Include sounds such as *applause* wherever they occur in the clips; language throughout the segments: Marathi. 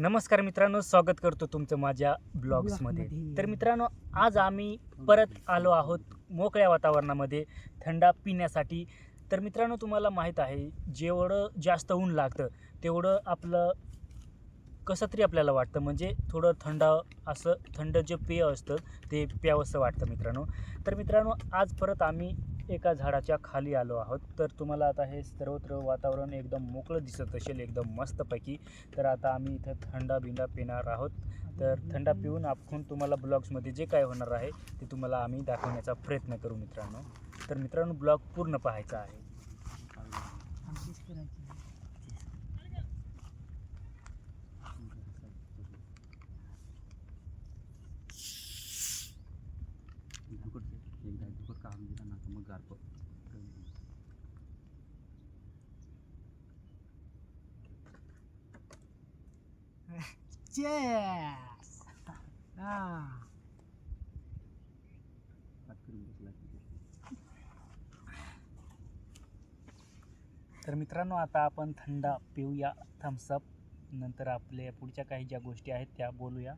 नमस्कार मित्रांनो स्वागत करतो तुमचं माझ्या ब्लॉग्समध्ये. तर मित्रांनो आज आम्ही परत आलो आहोत मोकळ्या वातावरणामध्ये थंडा पिण्यासाठी. तर मित्रांनो तुम्हाला माहीत आहे जेवढं जास्त ऊन लागतं तेवढं आपलं कसं तरी आपल्याला वाटतं. म्हणजे थोडं थंड असं थंड जे पेय असतं ते प्यावंसं वाटतं मित्रांनो. तर मित्रांनो आज परत आम्ही एका झाडाच्या खाली आलो आहोत. तर तुम्हाला आता हे सर्वत्र वातावरण एकदम मोकळं दिसत असेल एकदम मस्तपैकी. तर आता आम्ही इथं थंडा बिंडा पिणार आहोत. तर थंडा पिऊन आपण तुम्हाला ब्लॉग्समध्ये जे काय होणार आहे ते तुम्हाला आम्ही दाखवण्याचा प्रयत्न करू मित्रांनो. तर मित्रांनो ब्लॉग पूर्ण पाहायचा आहे आमचीच करायची एकदा दुखत काम दिला ना मग गारप Cheers! Ah. तर मित्रांनो आता आपण थंडा पिऊया थम्सअप नंतर आपल्या पुढच्या काही ज्या गोष्टी आहेत त्या बोलूया.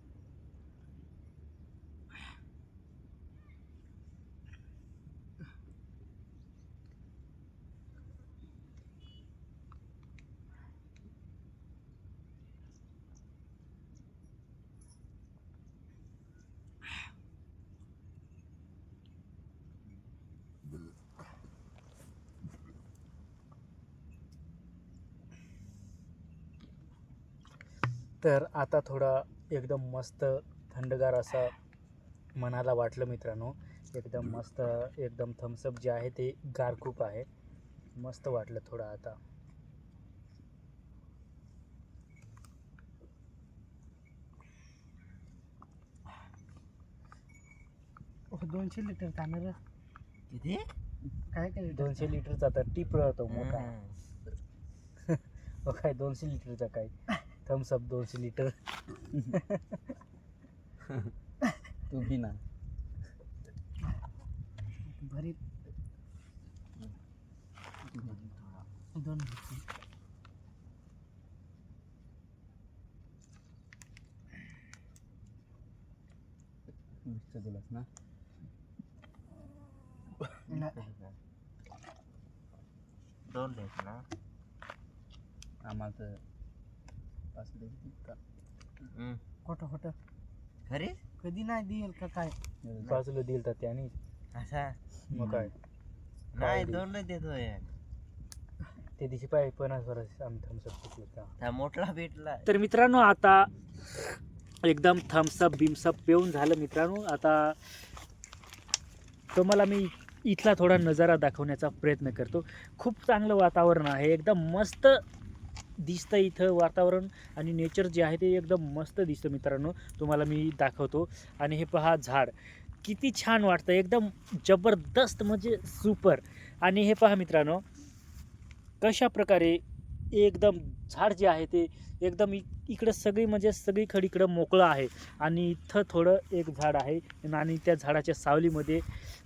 तर आता थोडा एकदम मस्त थंडगार असा मनाला वाटलं मित्रांनो. एकदम मस्त एकदम थम्सअप जे आहे ते गार खूप आहे. मस्त वाटलं थोडं आता. ओह, दोनशे लिटर कॅमेरा किती? काय काय? दोनशे लिटरचा तर टिप राहतो मोठा. *laughs* हो. काय दोनशे लिटरचा काय? *laughs* थम्सअप दोनशे लिटर तू ना. भरीत दोन. नुसतं दिलास ना. दोन लेट ना. आम्हाला तर पाच का? खोटं खोटं. खरे? कधी नाही देईल का काय? बाजूला दिल तर त्याने. असा? मग काय? नाही दोन लय देतोय ते दिवशी पाय पन्नास वर्ष आम्ही थम्सअप त्या मोठला भेटला. तर मित्रांनो आता एकदम थम्सअप बिम्सअप पिऊन झालं मित्रांनो. आता तुम्हाला मी इथला थोडा नजारा दाखवण्याचा प्रयत्न करतो. खूप चांगलं वातावरण आहे. एकदम मस्त दिसतं इथं वातावरण आणि नेचर जे आहे ते एकदम मस्त दिसतं मित्रांनो. तुम्हाला मी दाखवतो. आणि हे पहा झाड. किती छान वाटतं. एकदम जबरदस्त म्हणजे सुपर. आणि हे पहा मित्रांनो कशा प्रकारे एकदम झाड जे आहे ते एकदम इ इकडं सगळी म्हणजे सगळीकडे इकडं मोकळं आहे. आणि इथं थोडं एक झाड आहे. आणि त्या झाडाच्या सावलीमध्ये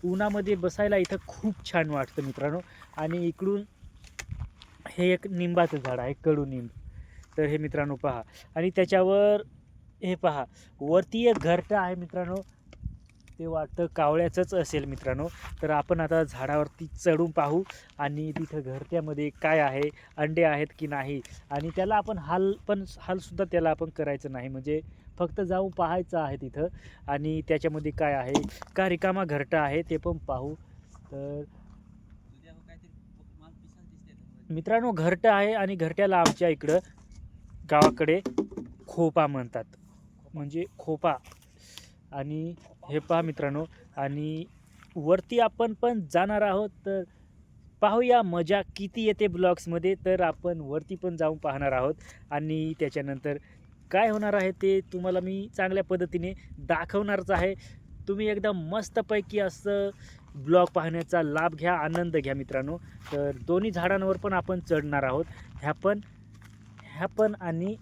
उन्हामध्ये बसायला इथं खूप छान वाटतं मित्रांनो. आणि इकडून हे एक निंबाचं झाड आहे कडूनिंब तर हे मित्रांनो पहा. आणि त्याच्यावर हे पहा. वरती एक घरटं आहे मित्रांनो. ते वाटतं कावळ्याचंच असेल मित्रांनो. तर आपण आता झाडावरती चढून पाहू आणि तिथं घरट्यामध्ये काय आहे अंडे आहेत की नाही. आणि त्याला आपण हाल पण हालसुद्धा त्याला आपण करायचं नाही. म्हणजे फक्त जाऊन पाहायचं आहे तिथं. आणि त्याच्यामध्ये काय आहे का रिकामा घरटा आहे ते पण पाहू. तर मित्रांनो घरटं आहे आणि घरट्याला आमच्या इकडं गावाकडे खोपा म्हणतात. म्हणजे खोपा. आणि हे पहा मित्रांनो आणि वरती आपण पण जाणार आहोत तर पाहूया मजा किती येते ब्लॉग्समध्ये तर आपण वरती पण जाऊन पाहणार आहोत. आणि त्याच्यानंतर काय होणार आहे ते तुम्हाला मी चांगल्या पद्धतीने दाखवणारच आहे. तुम्ही एकदम मस्तपैकी असं ब्लॉग पाहण्याचा लाभ घ्या आनंद घ्या मित्रांनो. तर दोन्ही झाडांवर पण आपण चढणार आहोत. ह्या पण ह्या पण आणि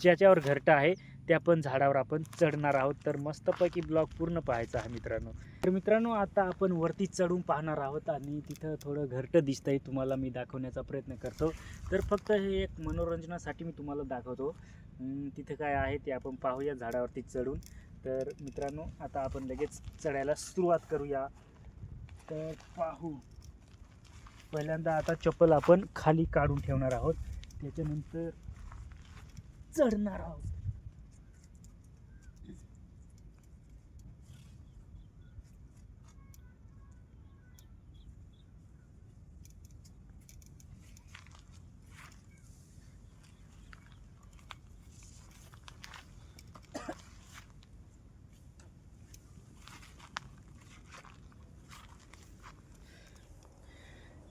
ज्याच्यावर घरटं आहे त्या पण झाडावर आपण चढणार आहोत. तर मस्तपैकी ब्लॉग पूर्ण पाहायचा आहे मित्रांनो. तर मित्रांनो आता आपण वरती चढून पाहणार आहोत आणि तिथं थोडं घरटं दिसतंय तुम्हाला मी दाखवण्याचा प्रयत्न करतो. तर फक्त हे एक मनोरंजनासाठी मी तुम्हाला दाखवतो. तिथं काय आहे ते आपण पाहूया झाडावरती चढून. तर मित्रांनो आता आपण लगेच चढायला सुरुवात करूया. तर पाहू. पहिल्यांदा आता चप्पल आपण खाली काढून ठेवणार आहोत. त्याच्यानंतर चढणार आहोत.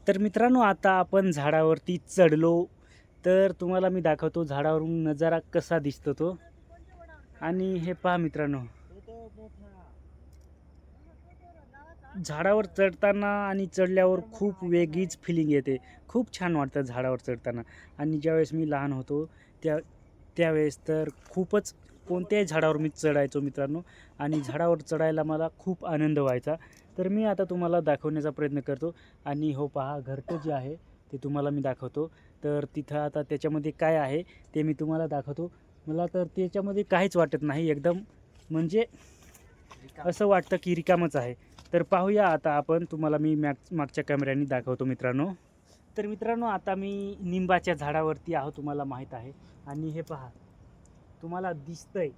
तर मित्रांनो आता आपण झाडावरती चढलो. तर तुम्हाला मी दाखवतो झाडावरून नजारा कसा दिसतो तो. आणि हे पहा मित्रांनो. झाडावर चढताना आणि चढल्यावर खूप वेगळीच फिलिंग येते. खूप छान वाटतं झाडावर चढताना. आणि ज्यावेळेस मी लहान होतो त्या त्यावेळेस तर खूपच कोणत्याही झाडावर मी चढायचो मित्रांनो. आणि झाडावर चढायला मला खूप आनंद व्हायचा. तर मी आता तुम्हाला दाखवण्याचा प्रयत्न करतो. आणि हो पहा घरटं जे आहे ते तुम्हाला मी दाखवतो. तर तिथं आता त्याच्यामध्ये काय आहे ते मी तुम्हाला दाखवतो. मला तर त्याच्यामध्ये काहीच वाटत नाही एकदम. म्हणजे असं वाटतं की रिकामच आहे. तर पाहूया आता आपण तुम्हाला मी मॅग मागच्या कॅमेऱ्याने दाखवतो मित्रांनो. तर मित्रांनो आता मी निंबाच्या झाडावरती आहो तुम्हाला माहीत आहे. आणि हे पहा तुम्हाला दिसतंय.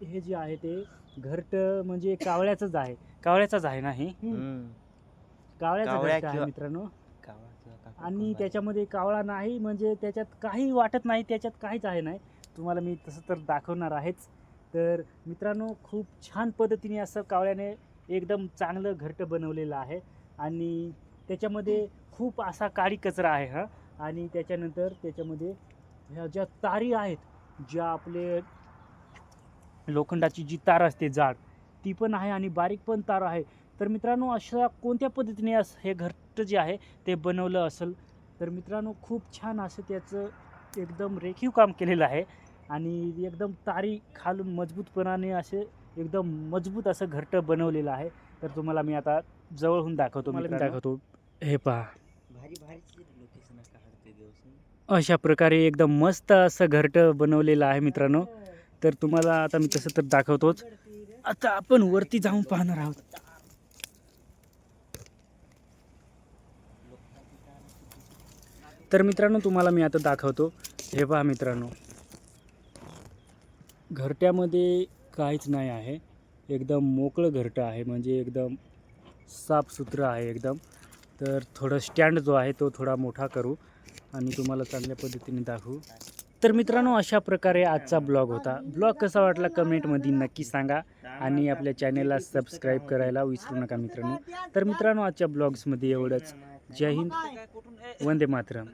हे जे आहे ते घरटं म्हणजे कावळ्याचंच आहे. कावळ्याचाच आहे ना हे कावळ्याचं कावळ्या घरटं आहे किंवा- मित्रांनो. काका आणि. त्याच्यामध्ये कावळा नाही म्हणजे त्याच्यात काही वाटत नाही त्याच्यात काहीच आहे नाही. तुम्हाला मी तसं तर दाखवणार आहेच. तर मित्रांनो खूप छान पद्धतीने असं कावळ्याने एकदम चांगलं घरटं बनवलेलं आहे. आणि त्याच्यामध्ये खूप असा काळी कचरा आहे हा. आणि त्याच्यानंतर त्याच्यामध्ये ह्या ज्या तारी आहेत ज्या आपले लोखंडाची जी तार असते जाड ती पण आहे आणि बारीक पण तार आहे. तर मित्रांनो अशा कोणत्या पद्धतीने असं हे घरटं जे आहे ते बनवलं असेल? तर मित्रांनो खूप छान असं त्याचं एकदम रेखीव काम केलेलं आहे आणि एकदम तारी खालून मजबूतपणाने असे एकदम मजबूत असं घरटं बनवलेलं आहे. तर तुम्हाला मी आता जवळहून दाखवतो मला. दाखवतो. हे पहा. भारी भारी लोकेशन काढते दिवस अशा प्रकारे एकदम मस्त असं घरटं बनवलेलं आहे मित्रांनो. तर तुम्हाला आता मी तसं तर दाखवतोच. आता आपण वरती जाऊन पाहणार आहोत. तर मित्रांनो तुम्हाला मी आता दाखवतो. हे पहा मित्रांनो. घरट्यामध्ये काहीच नाही आहे. एकदम मोकळं घरटं आहे म्हणजे एकदम साफसुथरं आहे एकदम. तर थोडं स्टँड जो आहे तो थोडा मोठा करू आणि तुम्हाला चांगल्या पद्धतीने दाखवू. तर मित्रांनो अशा प्रकारे आजचा ब्लॉग होता. ब्लॉग कसा वाटला कमेंटमध्ये नक्की सांगा. आणि आपल्या चॅनेलला सबस्क्राईब करायला विसरू नका मित्रांनो. तर मित्रांनो आजच्या ब्लॉग्समध्ये एवढंच. जय हिंद. वंदे मातरम.